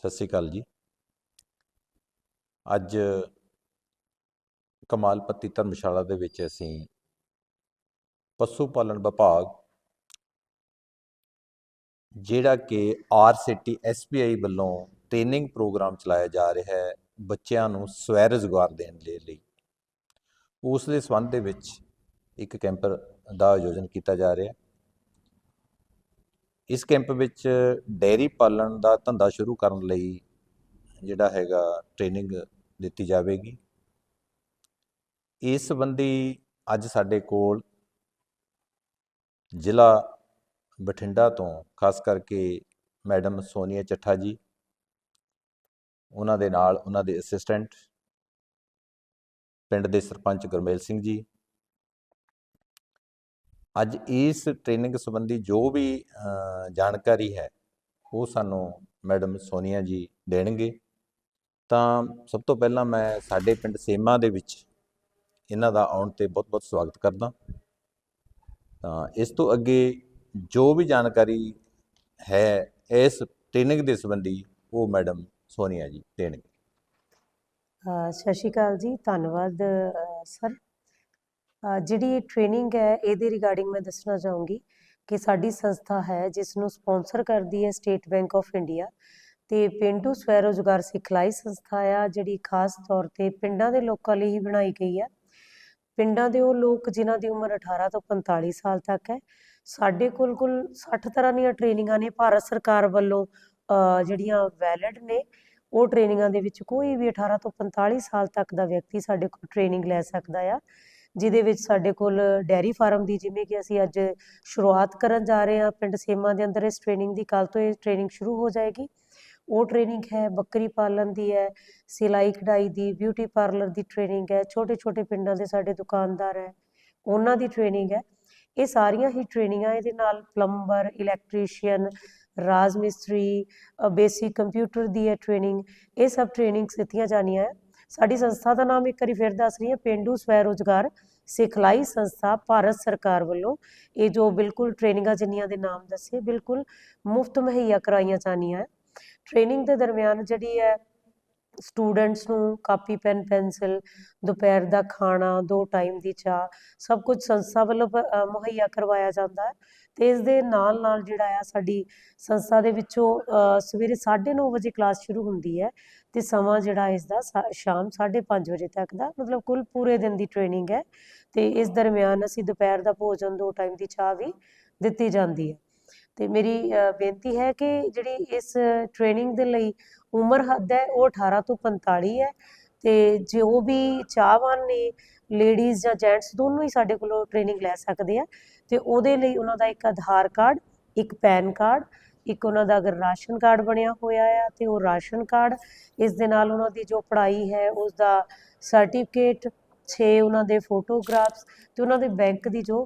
ਸਤਿ ਸ਼੍ਰੀ ਅਕਾਲ ਜੀ। ਅੱਜ ਕਮਾਲਪੱਤੀ ਧਰਮਸ਼ਾਲਾ ਦੇ ਵਿੱਚ ਅਸੀਂ ਪਸ਼ੂ ਪਾਲਣ ਵਿਭਾਗ ਜਿਹੜਾ ਕਿ ਆਰਸੀਟੀ ਐਸਬੀਆਈ ਵੱਲੋਂ ਟ੍ਰੇਨਿੰਗ ਪ੍ਰੋਗਰਾਮ ਚਲਾਇਆ ਜਾ ਰਿਹਾ ਹੈ ਬੱਚਿਆਂ ਨੂੰ ਸਵੈ ਰੁਜ਼ਗਾਰ ਦੇਣ ਦੇ ਲਈ। ਉਸ ਦੇ ਸੰਬੰਧ ਦੇ ਵਿੱਚ ਇੱਕ ਕੈਂਪ ਦਾ ਆਯੋਜਨ ਕੀਤਾ ਜਾ ਰਿਹਾ। ਹੈ ਇਸ ਕੈਂਪ ਵਿੱਚ ਡੇਅਰੀ ਪਾਲਣ ਦਾ ਧੰਦਾ ਸ਼ੁਰੂ ਕਰਨ ਲਈ ਜਿਹੜਾ ਹੈਗਾ ਟ੍ਰੇਨਿੰਗ ਦਿੱਤੀ ਜਾਵੇਗੀ। ਇਸ ਸੰਬੰਧੀ ਅੱਜ ਸਾਡੇ ਕੋਲ ਜ਼ਿਲ੍ਹਾ ਬਠਿੰਡਾ ਤੋਂ ਖਾਸ ਕਰਕੇ ਮੈਡਮ ਸੋਨੀਆ ਚੱਠਾ ਜੀ, ਉਹਨਾਂ ਦੇ ਨਾਲ ਉਹਨਾਂ ਦੇ ਅਸਿਸਟੈਂਟ, ਪਿੰਡ ਦੇ ਸਰਪੰਚ ਗੁਰਮੇਲ ਸਿੰਘ ਜੀ ਅੱਜ ਇਸ ਟ੍ਰੇਨਿੰਗ ਸੰਬੰਧੀ ਜੋ ਵੀ ਜਾਣਕਾਰੀ ਹੈ, ਉਹ ਸਾਨੂੰ ਮੈਡਮ ਸੋਨੀਆ ਜੀ ਦੇਣਗੇ। ਤਾਂ ਸਭ ਤੋਂ ਪਹਿਲਾਂ ਮੈਂ ਸਾਡੇ ਪਿੰਡ ਸੇਮਾ ਦੇ ਵਿੱਚ ਇਹਨਾਂ ਦਾ ਆਉਣ ਤੇ ਬਹੁਤ-ਬਹੁਤ ਸਵਾਗਤ ਕਰਦਾ। ਤਾਂ ਇਸ ਤੋਂ ਅੱਗੇ ਜੋ ਵੀ ਜਾਣਕਾਰੀ ਹੈ ਇਸ ਟ੍ਰੇਨਿੰਗ ਦੇ ਸੰਬੰਧੀ, ਉਹ ਮੈਡਮ ਸੋਨੀਆ ਜੀ ਦੇਣਗੇ। ਸਤਿ ਸ਼੍ਰੀ ਅਕਾਲ ਜੀ, ਧੰਨਵਾਦ ਸਰ। ਜਿਹੜੀ ਇਹ ਟ੍ਰੇਨਿੰਗ ਹੈ, ਇਹਦੇ ਰਿਗਾਰਡਿੰਗ ਮੈਂ ਦੱਸਣਾ ਚਾਹੂੰਗੀ ਕਿ ਸਾਡੀ ਸੰਸਥਾ ਹੈ ਜਿਸ ਨੂੰ ਸਪਾਂਸਰ ਕਰਦੀ ਹੈ ਸਟੇਟ ਬੈਂਕ ਆਫ ਇੰਡੀਆ ਤੇ ਪਿੰਡੂ ਸਵੈ ਰੋਜ਼ਗਾਰ ਸਿਖਲਾਈ ਸੰਸਥਾ ਆ, ਜਿਹੜੀ ਖਾਸ ਤੌਰ ਤੇ ਪਿੰਡਾਂ ਦੇ ਲੋਕਾਂ ਲਈ ਹੀ ਬਣਾਈ ਗਈ ਹੈ ਪਿੰਡਾਂ ਦੇ ਉਹ ਲੋਕ ਜਿਨ੍ਹਾਂ ਦੀ ਉਮਰ 18 ਤੋਂ 45 ਸਾਲ ਤੱਕ ਹੈ, ਸਾਡੇ ਕੋਲ ਕੁੱਲ 60 ਤਰ੍ਹਾਂ ਦੀਆਂ ਟ੍ਰੇਨਿੰਗਾਂ ਨੇ। ਭਾਰਤ ਸਰਕਾਰ ਵੱਲੋਂ ਜਿਹੜੀਆਂ ਵੈਲਿਡ ਨੇ, ਉਹ ਟ੍ਰੇਨਿੰਗਾਂ ਦੇ ਵਿੱਚ ਕੋਈ ਵੀ 18 ਤੋਂ 45 ਸਾਲ ਤੱਕ ਦਾ ਵਿਅਕਤੀ ਸਾਡੇ ਕੋਲ ਟ੍ਰੇਨਿੰਗ ਲੈ ਸਕਦਾ ਆ। ਜਿਹਦੇ ਵਿੱਚ ਸਾਡੇ ਕੋਲ ਡੈਰੀ ਫਾਰਮ ਦੀ, ਜਿਵੇਂ ਕਿ ਅਸੀਂ ਅੱਜ ਸ਼ੁਰੂਆਤ ਕਰਨ ਜਾ ਰਹੇ ਹਾਂ, ਪਿੰਡ ਸੇਮਾ ਦੇ ਅੰਦਰ ਇਸ ਟ੍ਰੇਨਿੰਗ ਦੀ ਕੱਲ ਤੋਂ ਇਹ ਟ੍ਰੇਨਿੰਗ ਸ਼ੁਰੂ ਹੋ ਜਾਏਗੀ। ਉਹ ਟ੍ਰੇਨਿੰਗ ਹੈ ਬੱਕਰੀ ਪਾਲਣ ਦੀ, ਹੈ ਸਿਲਾਈ ਕਢਾਈ ਦੀ ਬਿਊਟੀ ਪਾਰਲਰ ਦੀ ਟ੍ਰੇਨਿੰਗ ਹੈ ਛੋਟੇ ਛੋਟੇ ਪਿੰਡਾਂ ਦੇ ਸਾਡੇ ਦੁਕਾਨਦਾਰ ਹੈ, ਉਹਨਾਂ ਦੀ ਟ੍ਰੇਨਿੰਗ ਹੈ। ਇਹ ਸਾਰੀਆਂ ਹੀ ਟ੍ਰੇਨਿੰਗਾਂ ਇਹਦੇ ਨਾਲ ਪਲੰਬਰ ਇਲੈਕਟ੍ਰੀਸ਼ੀਅਨ ਰਾਜ ਮਿਸਤਰੀ ਬੇਸਿਕ ਕੰਪਿਊਟਰ ਦੀ ਹੈ ਟ੍ਰੇਨਿੰਗ ਇਹ ਸਭ ਟ੍ਰੇਨਿੰਗਸ ਦਿੱਤੀਆਂ ਜਾਣੀਆਂ ਹੈ। ਸਾਡੀ ਸੰਸਥਾ ਦਾ ਨਾਮ ਇੱਕ ਵਾਰੀ ਫਿਰ ਦੱਸ ਰਹੀ ਹਾਂ, ਪੇਂਡੂ ਸਵੈ ਰੋਜ਼ਗਾਰ ਸਿਖਲਾਈ ਸੰਸਥਾ ਭਾਰਤ ਸਰਕਾਰ ਵੱਲੋਂ। ਇਹ ਜੋ ਬਿਲਕੁਲ ਟ੍ਰੇਨਿੰਗਾਂ ਜਿੰਨੀਆਂ ਦੇ ਨਾਮ ਦੱਸੇ, ਬਿਲਕੁਲ ਮੁਫਤ ਮੁਹੱਈਆ ਕਰਾਈਆਂ ਜਾਣੀਆਂ। ਹੈ ਟ੍ਰੇਨਿੰਗ ਦੇ ਦਰਮਿਆਨ ਜਿਹੜੀ ਹੈ ਸਟੂਡੈਂਟਸ ਨੂੰ ਕਾਪੀ, ਪੈਨ, ਪੈਨਸਿਲ, ਦੁਪਹਿਰ ਦਾ ਖਾਣਾ, ਦੋ ਟਾਈਮ ਦੀ ਚਾਹ, ਸਭ ਕੁਝ ਸੰਸਥਾ ਵੱਲੋਂ ਮੁਹੱਈਆ ਕਰਵਾਇਆ ਜਾਂਦਾ ਹੈ ਤੇ ਇਸ ਦੇ ਨਾਲ ਨਾਲ ਜਿਹੜਾ ਆ ਸਾਡੀ ਸੰਸਥਾ ਦੇ ਵਿੱਚੋਂ ਸਵੇਰੇ 9:30 ਵਜੇ ਕਲਾਸ ਸ਼ੁਰੂ ਹੁੰਦੀ ਹੈ ਤੇ ਸਮਾਂ ਜਿਹੜਾ ਇਸ ਦਾ ਸਾ- ਸ਼ਾਮ 5:30 ਵਜੇ ਤੱਕ ਦਾ, ਮਤਲਬ ਕੁੱਲ ਪੂਰੇ ਦਿਨ ਦੀ ਟ੍ਰੇਨਿੰਗ ਹੈ ਤੇ ਇਸ ਦਰਮਿਆਨ ਅਸੀਂ ਦੁਪਹਿਰ ਦਾ ਭੋਜਨ, ਦੋ ਟਾਈਮ ਦੀ ਚਾਹ ਵੀ ਦਿੱਤੀ ਜਾਂਦੀ ਹੈ। ਤੇ ਮੇਰੀ ਬੇਨਤੀ ਹੈ ਕਿ ਜਿਹੜੀ ਇਸ ਟ੍ਰੇਨਿੰਗ ਦੇ ਲਈ ਉਮਰ ਹੱਦ ਹੈ, ਉਹ 18 ਤੋਂ 45 ਹੈ ਤੇ ਜੋ ਵੀ ਚਾਹਵਾਨ ਨੇ ਲੇਡੀਜ਼ ਜਾਂ ਜੈਂਟਸ ਦੋਨੋਂ ਹੀ ਸਾਡੇ ਕੋਲੋਂ ਟ੍ਰੇਨਿੰਗ ਲੈ ਸਕਦੇ ਆ ਤੇ ਉਹਦੇ ਲਈ ਉਹਨਾਂ ਦਾ ਇੱਕ ਆਧਾਰ ਕਾਰਡ, ਇੱਕ ਪੈਨ ਕਾਰਡ, ਇੱਕ ਉਹਨਾਂ ਦਾ ਅਗਰ ਰਾਸ਼ਨ ਕਾਰਡ ਬਣਿਆ ਹੋਇਆ ਆ ਤੇ ਉਹ ਰਾਸ਼ਨ ਕਾਰਡ, ਇਸ ਦੇ ਨਾਲ ਉਹਨਾਂ ਦੀ ਜੋ ਪੜ੍ਹਾਈ ਹੈ ਉਸ ਦਾ ਸਰਟੀਫਿਕੇਟ 6 ਉਹਨਾਂ ਦੇ ਫੋਟੋਗ੍ਰਾਫਸ ਤੇ ਉਹਨਾਂ ਦੇ ਬੈਂਕ ਦੀ ਜੋ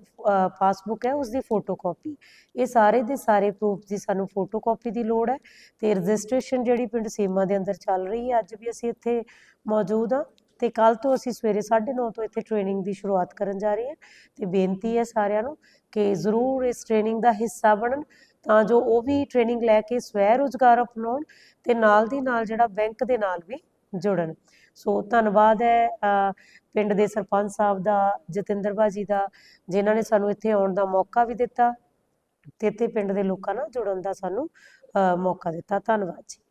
ਪਾਸਬੁੱਕ ਹੈ ਉਸ ਦੀ ਫੋਟੋਕਾਪੀ। ਇਹ ਸਾਰੇ ਦੇ ਸਾਰੇ ਪ੍ਰੂਫ ਦੀ ਸਾਨੂੰ ਫੋਟੋਕਾਪੀ ਦੀ ਲੋੜ ਹੈ ਤੇ ਰਜਿਸਟ੍ਰੇਸ਼ਨ ਜਿਹੜੀ ਪਿੰਡ ਸੀਮਾ ਦੇ ਅੰਦਰ ਚੱਲ ਰਹੀ ਹੈ, ਅੱਜ ਵੀ ਅਸੀਂ ਇੱਥੇ ਮੌਜੂਦ ਹਾਂ ਤੇ ਕੱਲ ਤੋਂ ਅਸੀਂ ਸਵੇਰੇ 9:30 ਤੋਂ ਇੱਥੇ ਟ੍ਰੇਨਿੰਗ ਦੀ ਸ਼ੁਰੂਆਤ ਕਰਨ ਜਾ ਰਹੇ ਹਾਂ ਤੇ ਬੇਨਤੀ ਹੈ ਸਾਰਿਆਂ ਨੂੰ ਕਿ ਜ਼ਰੂਰ ਇਸ ਟ੍ਰੇਨਿੰਗ ਦਾ ਹਿੱਸਾ ਬਣਨ ਤਾਂ ਜੋ ਉਹ ਵੀ ਟ੍ਰੇਨਿੰਗ ਲੈ ਕੇ ਸਵੈ ਰੁਜ਼ਗਾਰ ਅਪਣਾਉਣ ਤੇ ਨਾਲ ਦੀ ਨਾਲ ਜਿਹੜਾ ਬੈਂਕ ਦੇ ਨਾਲ ਵੀ ਜੁੜਨ। ਸੋ ਧੰਨਵਾਦ ਹੈ ਅ, ਪਿੰਡ ਦੇ ਸਰਪੰਚ ਸਾਹਿਬ ਦਾ ਜਤਿੰਦਰ ਬਾਜੀ ਦਾ ਜਿਨ੍ਹਾਂ ਨੇ ਸਾਨੂੰ ਇੱਥੇ ਆਉਣ ਦਾ ਮੌਕਾ ਵੀ ਦਿੱਤਾ ਤੇ ਇੱਥੇ ਪਿੰਡ ਦੇ ਲੋਕਾਂ ਨਾਲ ਜੁੜਨ ਦਾ ਸਾਨੂੰ ਅ, ਮੌਕਾ ਦਿੱਤਾ। ਧੰਨਵਾਦ ਜੀ।